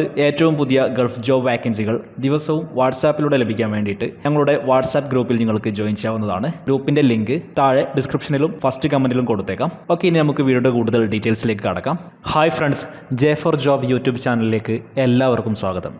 ഏറ്റവും പുതിയ Gulf job വാക്കൻസികൾ ദിവസവും വാട്സാപ്പിലൂടെ ലഭിക്കാൻ വേണ്ടിയിട്ട് ഞങ്ങളുടെ വാട്സാപ്പ് ഗ്രൂപ്പിൽ നിങ്ങൾക്ക് ജോയിൻ ചെയ്യാവുന്നതാണ്. ഗ്രൂപ്പിന്റെ ലിങ്ക് താഴെ ഡിസ്ക്രിപ്ഷനിലും ഫസ്റ്റ് കമന്റിലും കൊടുത്തേക്കാം. ഓക്കെ ഇനി നമുക്ക് വീഡിയോയുടെ കൂടുതൽ ഡീറ്റെയിൽസിലേക്ക് കടക്കാം. Hi friends J four job YouTube ചാനലിലേക്ക് എല്ലാവർക്കും സ്വാഗതം.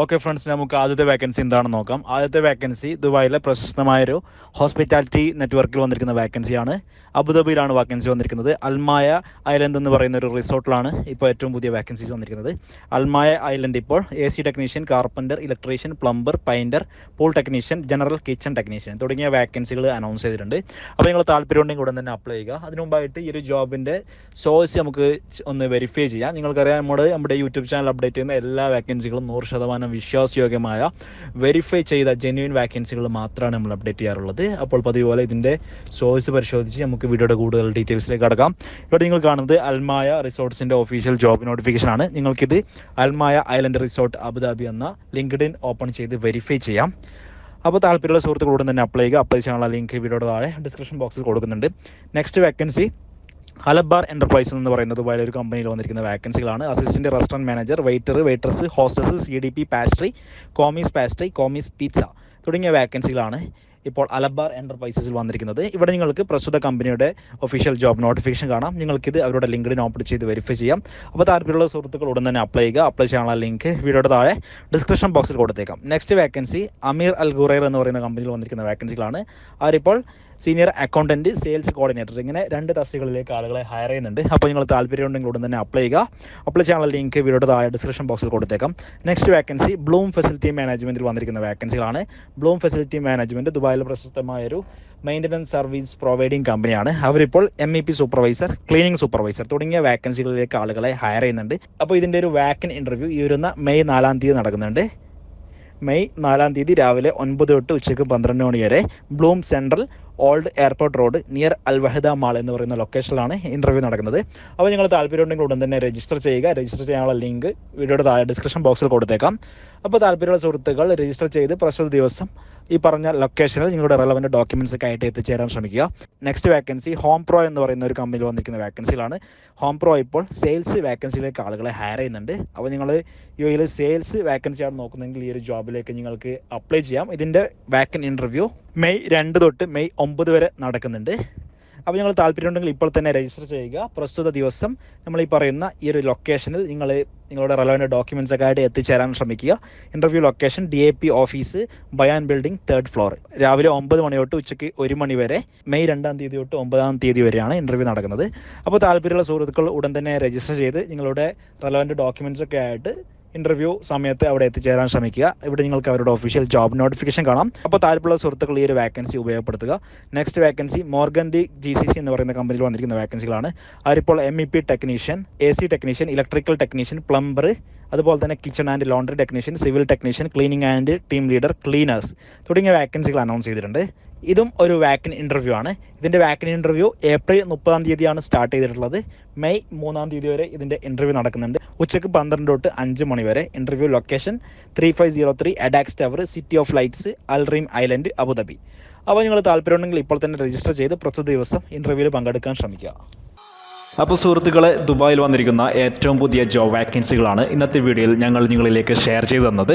ഓക്കെ ഫ്രണ്ട്സ് നമുക്ക് ആദ്യത്തെ വേക്കൻസി എന്താണെന്ന് നോക്കാം. ആദ്യത്തെ വേക്കൻസി ദുബായിലെ പ്രശസ്തമായൊരു ഹോസ്പിറ്റാലിറ്റി നെറ്റ്വർക്കിൽ വന്നിരിക്കുന്ന വേക്കൻസിയാണ് അബുദാബിയിലാണ് വേക്കൻസി വന്നിരിക്കുന്നത്. അൽമായ ഐലൻഡ് എന്ന് പറയുന്ന ഒരു റിസോർട്ടിലാണ് ഇപ്പോൾ ഏറ്റവും പുതിയ വേക്കൻസീസ് വന്നിരിക്കുന്നത്. അൽമായ ഐലൻഡ് ഇപ്പോൾ A C technician carpenter electrician plumber painter pool technician general kitchen technician തുടങ്ങിയ വേക്കൻസികൾ അനൗൺസ് ചെയ്തിട്ടുണ്ട്. അപ്പോൾ നിങ്ങൾ താല്പര്യമുണ്ടെങ്കിൽ ഉടൻ തന്നെ അപ്ലൈ ചെയ്യുക. അതിനു മുമ്പായിട്ട് ഈ ഒരു ജോബിന്റെ സോഴ്സ് നമുക്ക് ഒന്ന് വെരിഫൈ ചെയ്യാം. നിങ്ങൾക്കറിയാം നമ്മുടെ നമ്മുടെ യൂട്യൂബ് ചാനൽ അപ്ഡേറ്റ് ചെയ്യുന്ന എല്ലാ വേക്കൻസികളും നൂറ് ശതമാനം വിശ്വാസയോഗ്യമായ വെരിഫൈ ചെയ്ത ജെന്യൂൻ വാക്കൻസികൾ മാത്രമാണ് നമ്മൾ അപ്ഡേറ്റ് ചെയ്യാറുള്ളത്. അപ്പോൾ പതിവ് പോലെ ഇതിന്റെ സോഴ്സ് പരിശോധിച്ച് നമുക്ക് വീഡിയോയുടെ കൂടുതൽ ഡീറ്റെയിൽസിലേക്ക് കടക്കാം. ഇവിടെ നിങ്ങൾ കാണുന്നത് അൽമായ റിസോർട്ട്സിന്റെ ഒഫീഷ്യൽ ജോബ് നോട്ടിഫിക്കേഷൻ ആണ്. നിങ്ങൾക്കിത് Al Maya island resort Abu Dhabi എന്ന ലിങ്ക്ഡിൻ ഓപ്പൺ ചെയ്ത് വെരിഫൈ ചെയ്യാം. അപ്പോൾ താല്പര്യമുള്ള സുഹൃത്തുക്കളോട് തന്നെ അപ്ലൈ ചെയ്യുക. അപ്ലൈ ചെയ്യാനുള്ള ലിങ്ക് വീഡിയോയുടെ താഴെ ഡിസ്ക്രിപ്ഷൻ ബോക്സിൽ കൊടുക്കുന്നുണ്ട്. നെക്സ്റ്റ് വേക്കൻസി ഹലബാർ എന്റർപ്രൈസസ് എന്ന് പറയുന്നത് പോലെ ഒരു കമ്പനിയിൽ വന്നിരിക്കുന്ന വാക്കൻസികളാണ് assistant restaurant manager waiter waiters hostess C D P pastry commis pastry commis pizza തുടങ്ങിയ വാക്കൻസികളാണ് ഇപ്പോൾ അലബാർ എന്റർപ്രൈസസിൽ വന്നിരിക്കുന്നത്. ഇവിടെ നിങ്ങൾക്ക് പ്രസ്തുത കമ്പനിയുടെ ഒഫീഷ്യൽ ജോബ് നോട്ടിഫിക്കേഷൻ കാണാം. നിങ്ങൾക്കിത് അവരുടെ ലിങ്കിന് ഓപ്പൺ ചെയ്ത് വെരിഫൈ ചെയ്യാം. അപ്പോൾ താല്പര്യമുള്ള സുഹൃത്തുക്കൾ ഉടൻ തന്നെ അപ്ലൈ ചെയ്യുക. അപ്ലൈ ചെയ്യാനുള്ള ലിങ്ക് വീഡിയോയുടെ താഴെ ഡിസ്ക്രിപ്ഷൻ ബോക്സിൽ കൊടുത്തേക്കാം. നെക്സ്റ്റ് വേക്കൻസി അമീർ അൽ ഗുറൈർ എന്ന് പറയുന്ന കമ്പനിയിൽ വന്നിരിക്കുന്ന വേക്കൻസികളാണ് അവരിപ്പോൾ സീനിയർ അക്കൗണ്ടന്റ് സെയിൽസ് കോർഡിനേറ്റർ. ഇങ്ങനെ രണ്ട് തസ്തികളിലേക്ക് ആളുകളെ ഹയർ ചെയ്യുന്നുണ്ട്. അപ്പോൾ നിങ്ങൾ താല്പര്യമുണ്ടെങ്കിൽ ഉടൻ തന്നെ അപ്ലൈ ചെയ്യുക. അപ്ലൈ ചെയ്യാനുള്ള ലിങ്ക് വീഡിയോയുടെ താഴെ ഡിസ്ക്രിപ്ഷൻ ബോക്സിൽ കൊടുത്തേക്കാം. നെക്സ്റ്റ് വേക്കൻസി ബ്ലൂം ഫെസിലിറ്റി മാനേജ്മെന്റിൽ വന്നിരിക്കുന്ന വേക്കൻസികളാണ് ബ്ലൂം ഫെസിലിറ്റി മാനേജ്മെന്റ് പ്രശസ്തമായ ഒരു മെയിന്റനൻസ് സർവീസ് പ്രൊവൈഡിംഗ് കമ്പനിയാണ് അവരിപ്പോൾ M E P supervisor cleaning supervisor തുടങ്ങിയ വാക്കൻസികളിലേക്ക് ആളുകളെ ഹയർ ചെയ്യുന്നുണ്ട്. അപ്പോൾ ഇതിന്റെ ഒരു വാക്കൻ ഇന്റർവ്യൂ ഈ വരുന്ന മെയ് നാലാം തീയതി നടക്കുന്നുണ്ട്. മെയ് നാലാം തീയതി രാവിലെ ഒൻപത് തൊട്ട് ഉച്ചയ്ക്ക് പന്ത്രണ്ട് മണി വരെ Bloom Central old airport road near Al Wahda mall എന്ന് പറയുന്ന ലൊക്കേഷനിലാണ് ഇന്റർവ്യൂ നടക്കുന്നത്. അപ്പോൾ നിങ്ങൾ താല്പര്യമുണ്ടെങ്കിൽ ഉടൻ തന്നെ രജിസ്റ്റർ ചെയ്യുക. രജിസ്റ്റർ ചെയ്യാനുള്ള ലിങ്ക് വീഡിയോയുടെ താഴെ ഡിസ്ക്രിപ്ഷൻ ബോക്സിൽ കൊടുത്തേക്കാം. അപ്പോൾ താല്പര്യമുള്ള സുഹൃത്തുക്കൾ രജിസ്റ്റർ ചെയ്ത് പ്രസ്തുത ദിവസം ഈ പറഞ്ഞ ലൊക്കേഷനിൽ നിങ്ങളുടെ റെലവന്റ് ഡോക്യുമെന്റ്സ് ഒക്കെ ആയിട്ട് എത്തിച്ചേരാൻ ശ്രമിക്കുക. നെക്സ്റ്റ് വേക്കൻസി ഹോം പ്രോ എന്ന് പറയുന്ന ഒരു കമ്പനിയിൽ വന്നിരിക്കുന്ന വേക്കൻസികളാണ് ഹോം പ്രോ ഇപ്പോൾ സെയിൽസ് വേക്കൻസിയിലേക്ക് ആളുകളെ ഹയർ ചെയ്യുന്നുണ്ട്. അപ്പോൾ നിങ്ങൾ യു എയിൽ സെയിൽസ് വേക്കൻസിയാണ് നോക്കുന്നതെങ്കിൽ ഈ ഒരു ജോബിലേക്ക് നിങ്ങൾക്ക് അപ്ലൈ ചെയ്യാം. ഇതിന്റെ വാക്കൻ ഇന്റർവ്യൂ മെയ് രണ്ട് തൊട്ട് മെയ് ഒമ്പത് വരെ നടക്കുന്നുണ്ട്. അപ്പോൾ നിങ്ങൾ താല്പര്യമുണ്ടെങ്കിൽ ഇപ്പോൾ തന്നെ രജിസ്റ്റർ ചെയ്യുക. പ്രസ്തുത ദിവസം നമ്മൾ ഈ പറയുന്ന ഈ ഒരു ലൊക്കേഷനിൽ നിങ്ങൾ നിങ്ങളുടെ റെലവന്റ് ഡോക്യുമെന്റ്സ് ഒക്കെ ആയിട്ട് എത്തിച്ചേരാൻ ശ്രമിക്കുക. Interview location D A P office Bayan building third floor രാവിലെ ഒമ്പത് മണി തൊട്ട് ഉച്ചയ്ക്ക് ഒരു മണി വരെ മെയ് രണ്ടാം തീയതി തൊട്ട് ഒമ്പതാം തീയതി വരെയാണ് ഇന്റർവ്യൂ നടക്കുന്നത്. അപ്പോൾ താല്പര്യമുള്ള സുഹൃത്തുക്കൾ ഉടൻ തന്നെ രജിസ്റ്റർ ചെയ്ത് നിങ്ങളുടെ റെലവന്റ് ഡോക്യുമെന്റ്സ് ഒക്കെ ആയിട്ട് ഇന്റർവ്യൂ സമയത്ത് അവിടെ എത്തിച്ചേരാൻ ശ്രമിക്കുക. ഇവിടെ നിങ്ങൾക്ക് അവരുടെ ഒഫീഷ്യൽ ജോബ് നോട്ടിഫിക്കേഷൻ കാണാം. അപ്പോൾ താല്പര്യമുള്ള സുഹൃത്തുക്കൾ ഈ ഒരു വാക്കൻസി ഉപയോഗപ്പെടുത്തുക. Next vacancy Morganti G C C എന്ന് പറയുന്ന കമ്പനിയിൽ വന്നിരിക്കുന്ന വാക്കൻസികളാണ് അവരിപ്പോൾ M E P technician A C technician electrical technician plumber അതുപോലെ തന്നെ kitchen and laundry technician civil technician cleaning and team leader cleaners തുടങ്ങിയ വാക്കൻസികൾ അനൗൺസ് ചെയ്തിട്ടുണ്ട്. ഇതും ഒരു വാക്കൻ ഇന്റർവ്യൂ ആണ്. ഇതിന്റെ വാക്കൻ ഇന്റർവ്യൂ ഏപ്രിൽ മുപ്പതാം തീയതിയാണ് സ്റ്റാർട്ട് ചെയ്തിട്ടുള്ളത്. മെയ് മൂന്നാം തീയതി വരെ ഇതിന്റെ ഇന്റർവ്യൂ നടക്കുന്നുണ്ട്. ഉച്ചയ്ക്ക് പന്ത്രണ്ട് തൊട്ട് അഞ്ച് മണി വരെ interview location three five zero three Addax tower city of lights Al Reem island Abu Dhabi അപ്പോൾ നിങ്ങൾ താല്പര്യമുണ്ടെങ്കിൽ ഇപ്പോൾ തന്നെ രജിസ്റ്റർ ചെയ്ത് പ്രസ്തുത ദിവസം ഇന്റർവ്യൂവിൽ പങ്കെടുക്കാൻ ശ്രമിക്കുക. അപ്പോൾ സുഹൃത്തുക്കളെ ദുബായിൽ വന്നിരിക്കുന്ന ഏറ്റവും പുതിയ ജോബ് വാക്കൻസികളാണ് ഇന്നത്തെ വീഡിയോയിൽ ഞങ്ങൾ നിങ്ങളിലേക്ക് ഷെയർ ചെയ്തു തന്നത്.